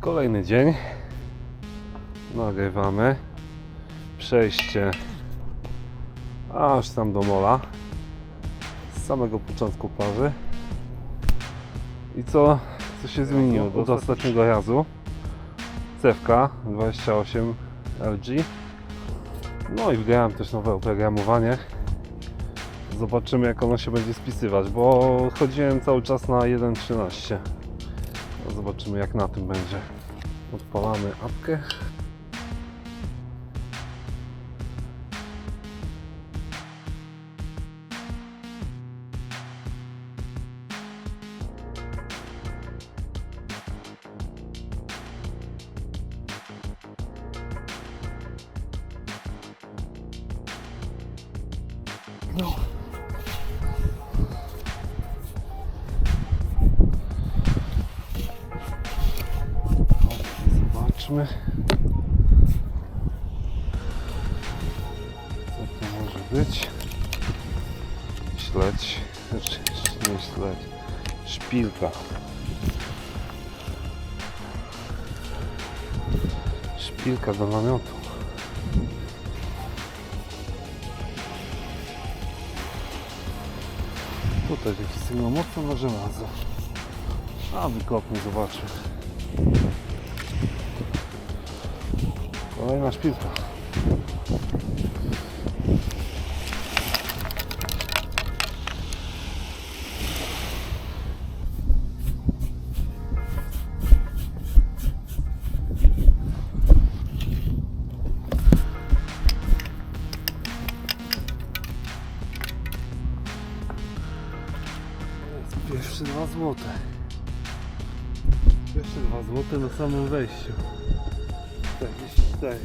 Kolejny dzień. Nagrywamy. Przejście aż tam do mola. Z samego początku plaży. I co, co się zmieniło od ostatniego razu? Cewka 28 LG. No i wgrałem też nowe oprogramowanie. Zobaczymy jak ono się będzie spisywać, bo chodziłem cały czas na 1.13. No Zobaczymy jak na tym będzie. Odpalamy apkę. Śledź. Znaczy, nie śledź. Szpilka. Szpilka do namiotu. Tutaj jakiś sygnał mocno na żelazo. A wykopmy, zobaczmy. Kolejna szpilka. Pierwsze dwa złote. Pierwsze dwa złote na samym wejściu. 44.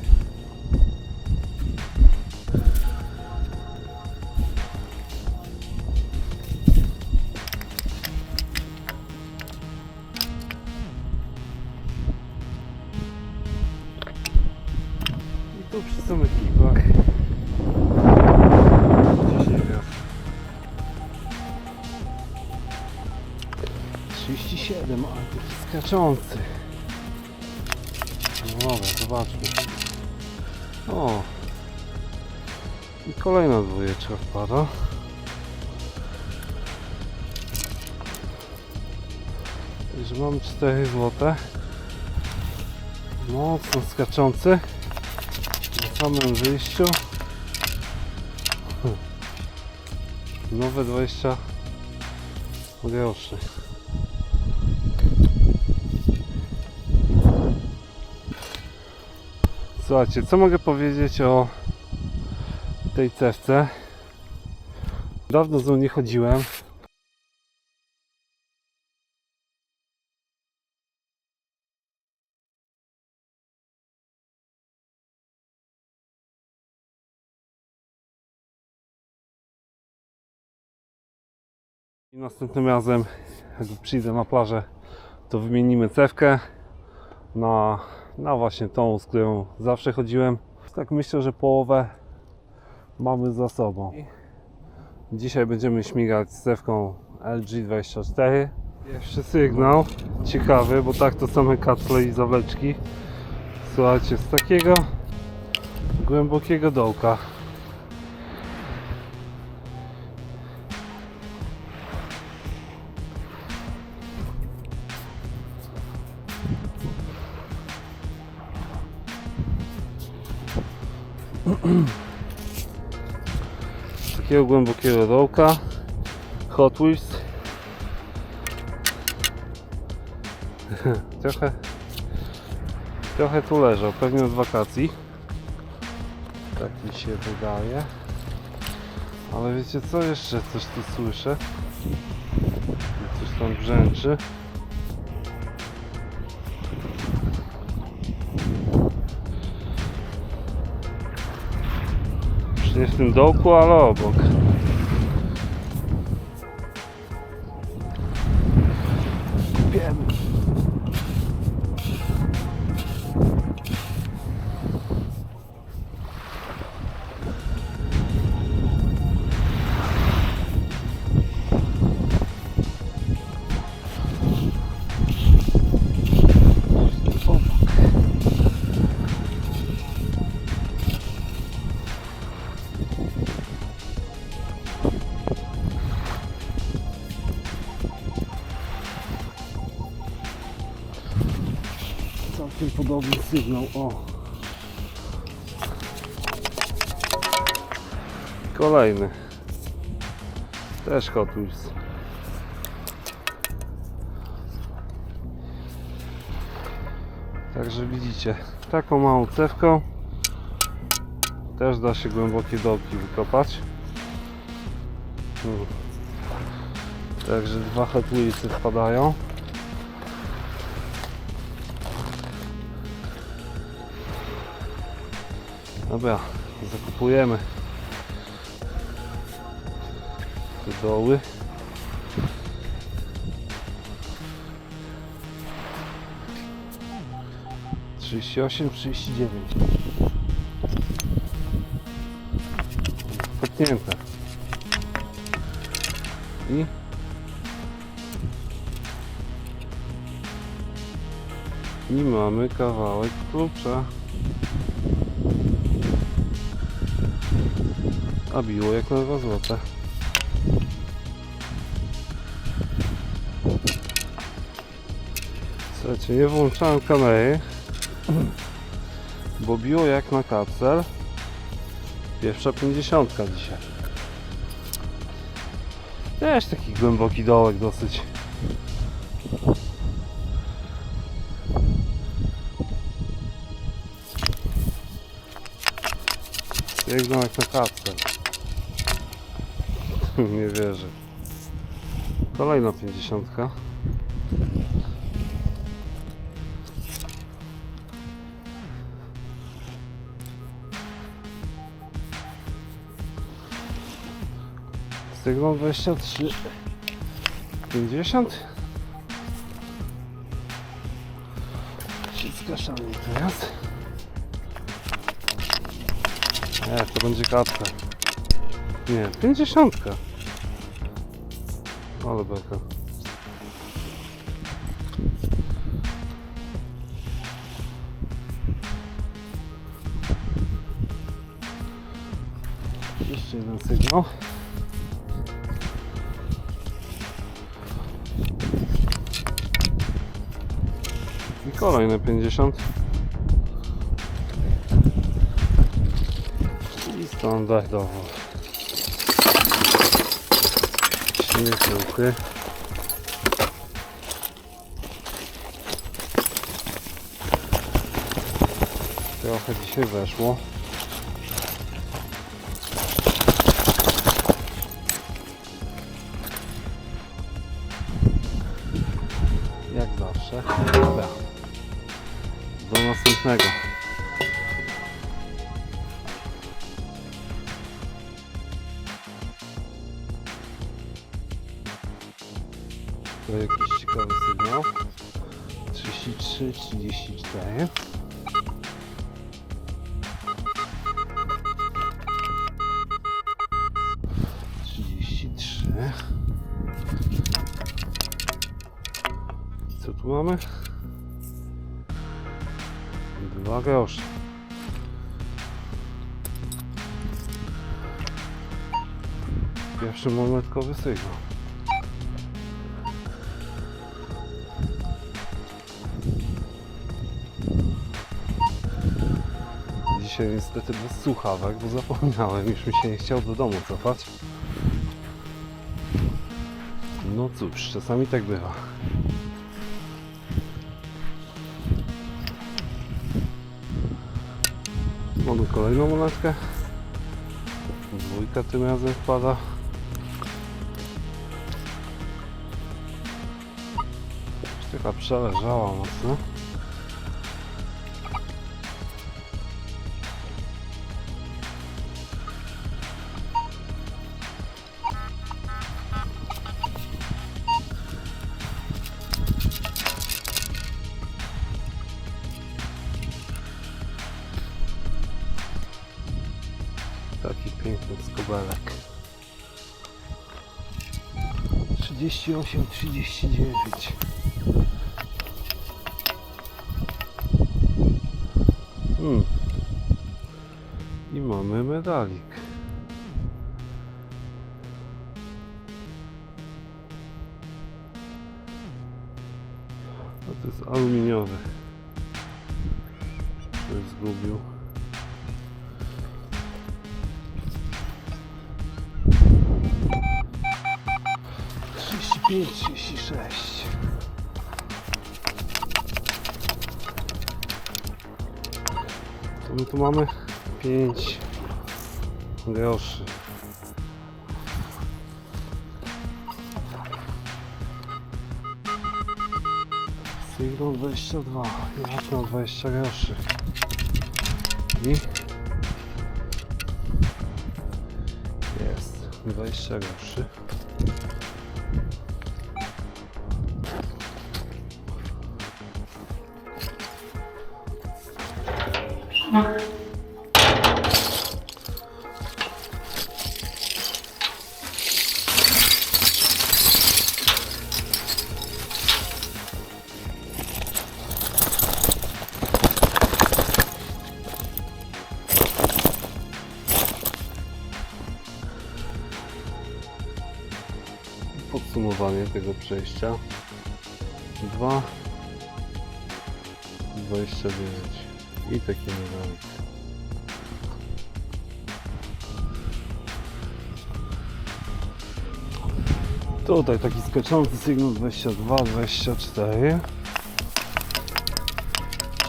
skaczący. No dobra, zobaczmy. O! I kolejna dwójeczka wpada. Także mamy 4 złote. Mocno skaczący. Na samym wyjściu. Nowe 20 groszy. Słuchajcie, co mogę powiedzieć o tej cewce? Dawno z nią nie chodziłem. I następnym razem, jak przyjdę na plażę, to wymienimy cewkę na, na właśnie tą, z którą zawsze chodziłem. Tak myślę, że połowę mamy za sobą. Dzisiaj będziemy śmigać z cewką LG24. Pierwszy sygnał, ciekawy, bo tak to same kacle i zawleczki. Słuchajcie, z takiego głębokiego dołka. Takiego głębokiego dołka. Hot Wheels. Trochę trochę tu leżał, pewnie od wakacji. Tak mi się wydaje. Ale wiecie co, jeszcze coś tu słyszę. Coś tam brzęczy nie w tym dołku, ale obok. Podobny sygnał. O! Kolejny. Też Hot Wheels. Także widzicie, taką małą cewką też da się głębokie dołki wykopać. Hmm. Także dwa Hot Wheelsy wpadają. Dobra, zakupujemy te doły. Trzydzieści osiem, trzydzieści dziewięć. Kopnięte. I I mamy kawałek klucza. A biło jak na dwa złote. Słuchajcie, nie włączałem kamery, bo biło jak na kapsel. Pierwsza pięćdziesiątka dzisiaj. Też taki głęboki dołek dosyć. Jak na kapsel. Nie wierzę. Kolejna pięćdziesiątka. Sygnał 23 50 Zgaszamy teraz. Nie, to będzie Nie, 50 Ale beka Jeszcze jeden sygnał I kolejne 50. I standardowo. Śmieciuchy. Trochę dzisiaj weszło. Trzy. Co tu mamy? Dwa grosze. Pierwszy monetkowy sygnał. Dzisiaj niestety bez słuchawek, bo zapomniałem, już mi się nie chciał do domu cofać. No cóż, czasami tak bywa. Mamy kolejną monetkę. Dwójka tym razem wpada. Taka przeleżała mocno. 38, 39. Hmm. I mamy medalik. A to jest aluminiowy. Coś zgubił. Trzydzieści pięć, trzydzieści sześć. To my tu mamy pięć groszy. Sygnał 22, jak na 20 groszy. I jest 20 groszy. Tego przejścia. 2 29 i taki numerek. Tutaj taki skaczący sygnał 22, 24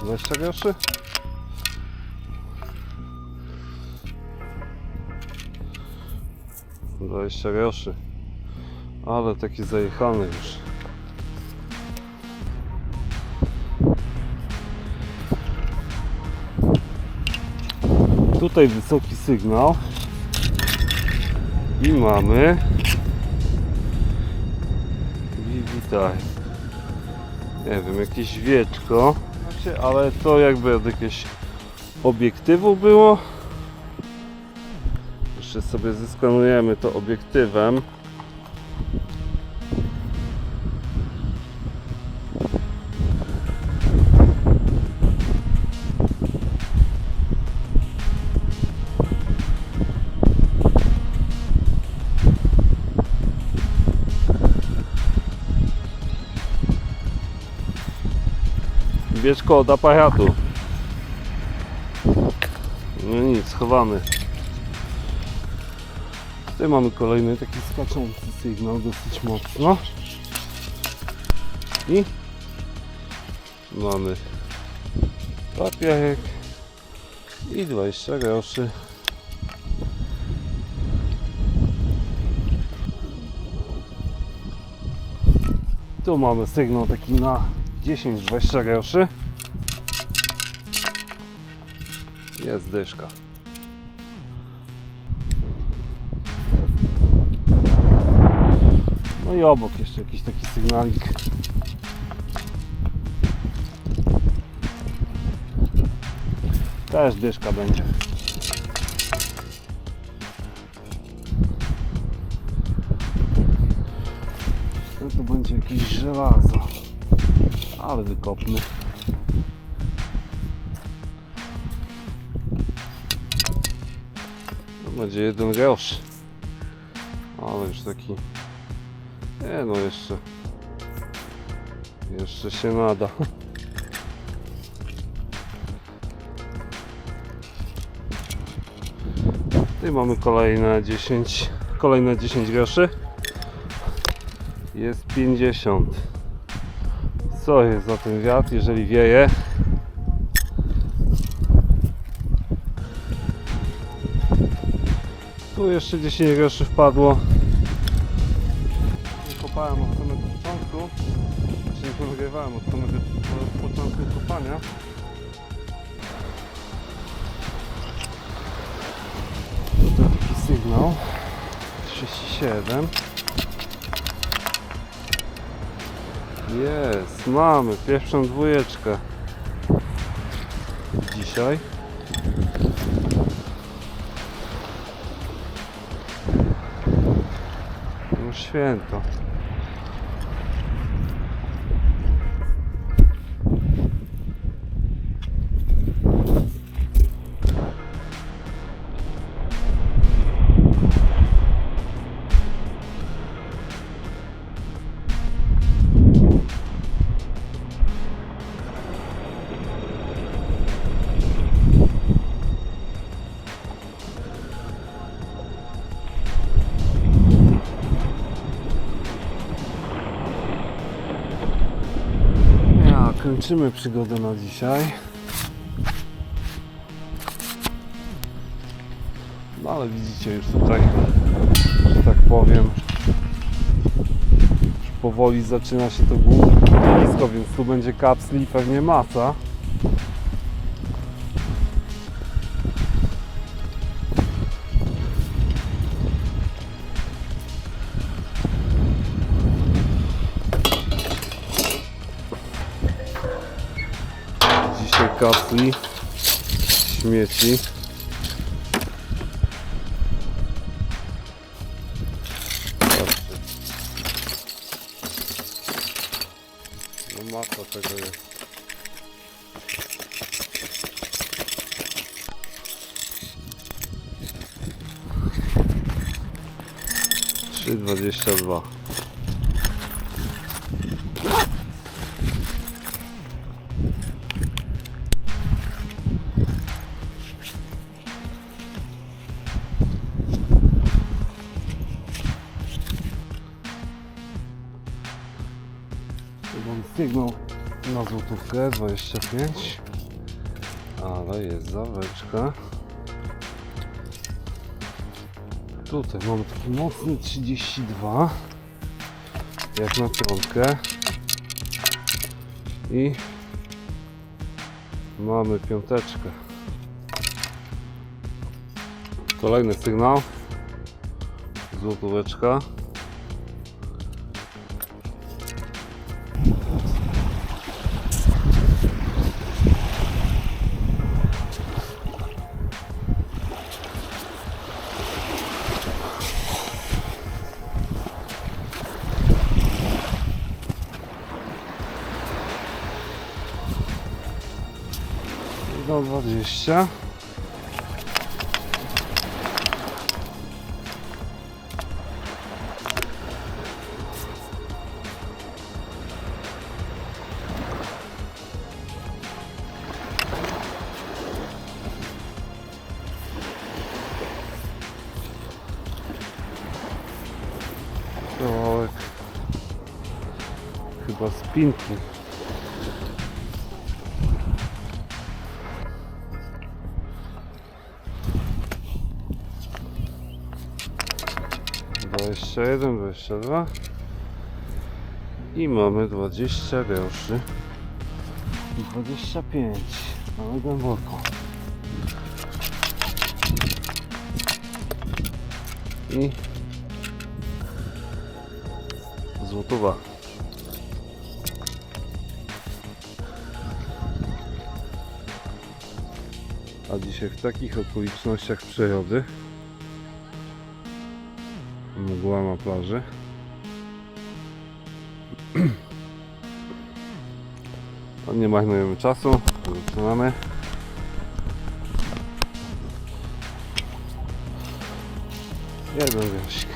20 groszy? Dwadzieścia groszy. Ale taki zajechany już. Tutaj wysoki sygnał. I mamy. Witaj. Nie wiem, jakieś wieczko. Znaczy, Ale to jakby od jakiegoś obiektywu było. Jeszcze sobie zeskanujemy to obiektywem. Wieczko od aparatu. No nic, schowany. Tutaj mamy kolejny taki skaczący sygnał dosyć mocno. I mamy papierek i 20 groszy. Tu mamy sygnał taki na 10-20 groszy. Jest dyszka. No i obok jeszcze jakiś taki sygnalik. Też dyszka będzie. No to będzie jakieś żelazo. Ale wykopny. To będzie jeden grosz. Ale już taki. Nie no jeszcze. Jeszcze się nada. Tutaj mamy kolejne 10. Kolejne 10 groszy. Jest 50. Co jest za ten wiatr, jeżeli wieje? Tu jeszcze 10 groszy wpadło. Kopałem od samego początku. Znaczy nie nagrywałem od samego początku kopania. Tutaj taki sygnał. 37. Jest, mamy pierwszą dwójeczkę. Dzisiaj. Święto. Kończymy przygodę na dzisiaj. No ale widzicie już tutaj, że tak powiem, powoli zaczyna się to głównie więc tu będzie kapsli i pewnie masa. Śmieci. No masa tego jest. Trzy dwadzieścia dwa. Złotówkę 25 ale jest zaweczka. Tutaj mamy taki mocny 32 jak na piątkę i mamy piąteczkę. Kolejny sygnał. Złotóweczka dwadzieścia. Chyba z. 21, 22 i mamy 20 groszy 25 mamy głęboko. I złotowa. A dzisiaj w takich okolicznościach przejody mgła na plaży No nie marnujemy czasu zaczynamy jeden wiersik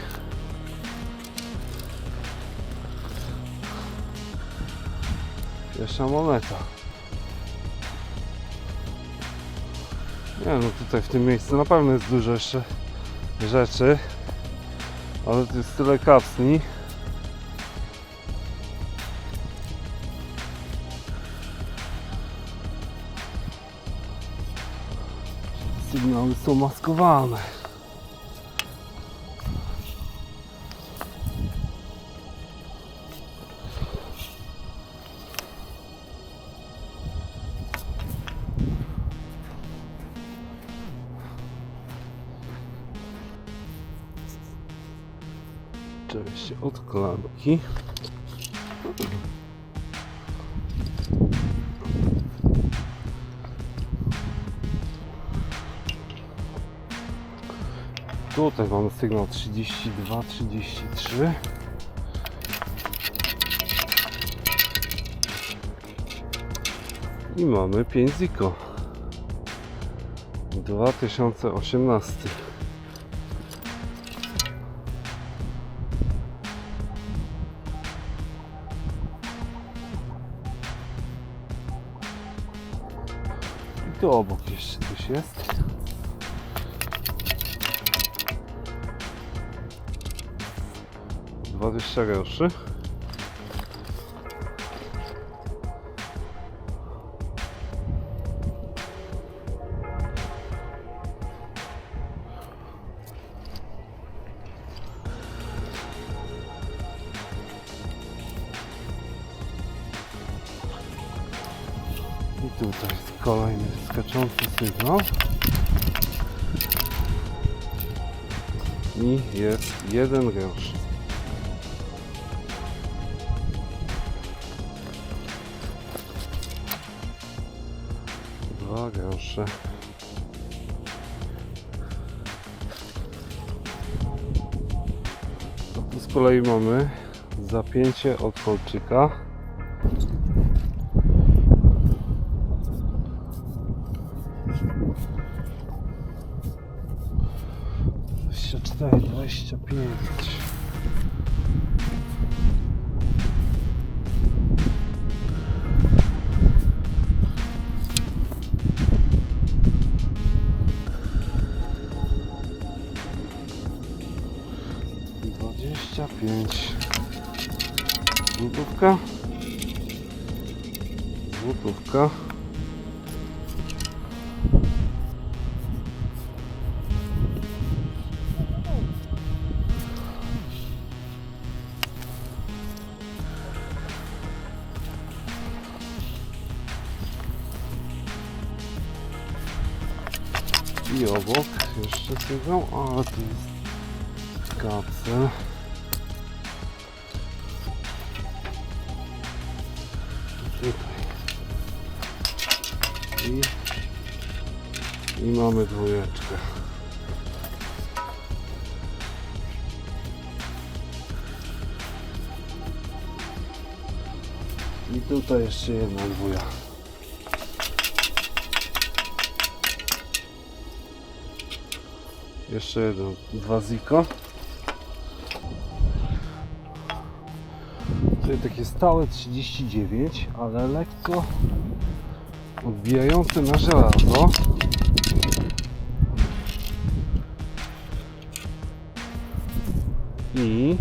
Pierwsza moneta. Nie no tutaj w tym miejscu na pewno jest dużo jeszcze rzeczy. Ale tu jest tyle kapsli. Sygnały są maskowane. Klamki. Tutaj mamy sygnał 32, 33. I mamy 5 ziko. 2018. tu obok jeszcze coś jest. Dwadzieścia groszy. I tutaj kolejny skaczący sygnał. I jest jeden gęż. Dwa gęsze. Tu z kolei mamy zapięcie od kolczyka. Dwadzieścia cztery, dwadzieścia pięć. Dwadzieścia pięć. Złotówka. Złotówka. I obok jeszcze sygnał, a tu jest kapsel. Tutaj. I, I mamy dwójeczkę. I tutaj jeszcze jedna dwója. Jeszcze jeden, dwa ziko. Tutaj takie stałe 39, ale lekko odbijające na żelazo. I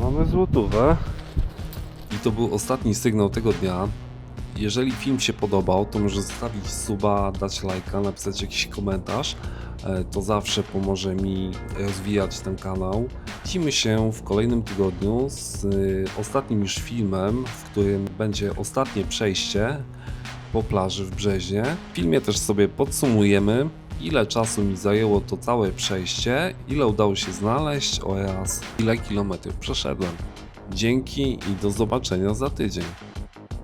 mamy złotówę. I to był ostatni sygnał tego dnia. Jeżeli film się podobał, to może zostawić suba, dać lajka, napisać jakiś komentarz. E, To zawsze pomoże mi rozwijać ten kanał. Widzimy się w kolejnym tygodniu z y, ostatnim już filmem, w którym będzie ostatnie przejście po plaży w Brzeźnie. W filmie też sobie podsumujemy, ile czasu mi zajęło to całe przejście, ile udało się znaleźć oraz ile kilometrów przeszedłem. Dzięki i do zobaczenia za tydzień.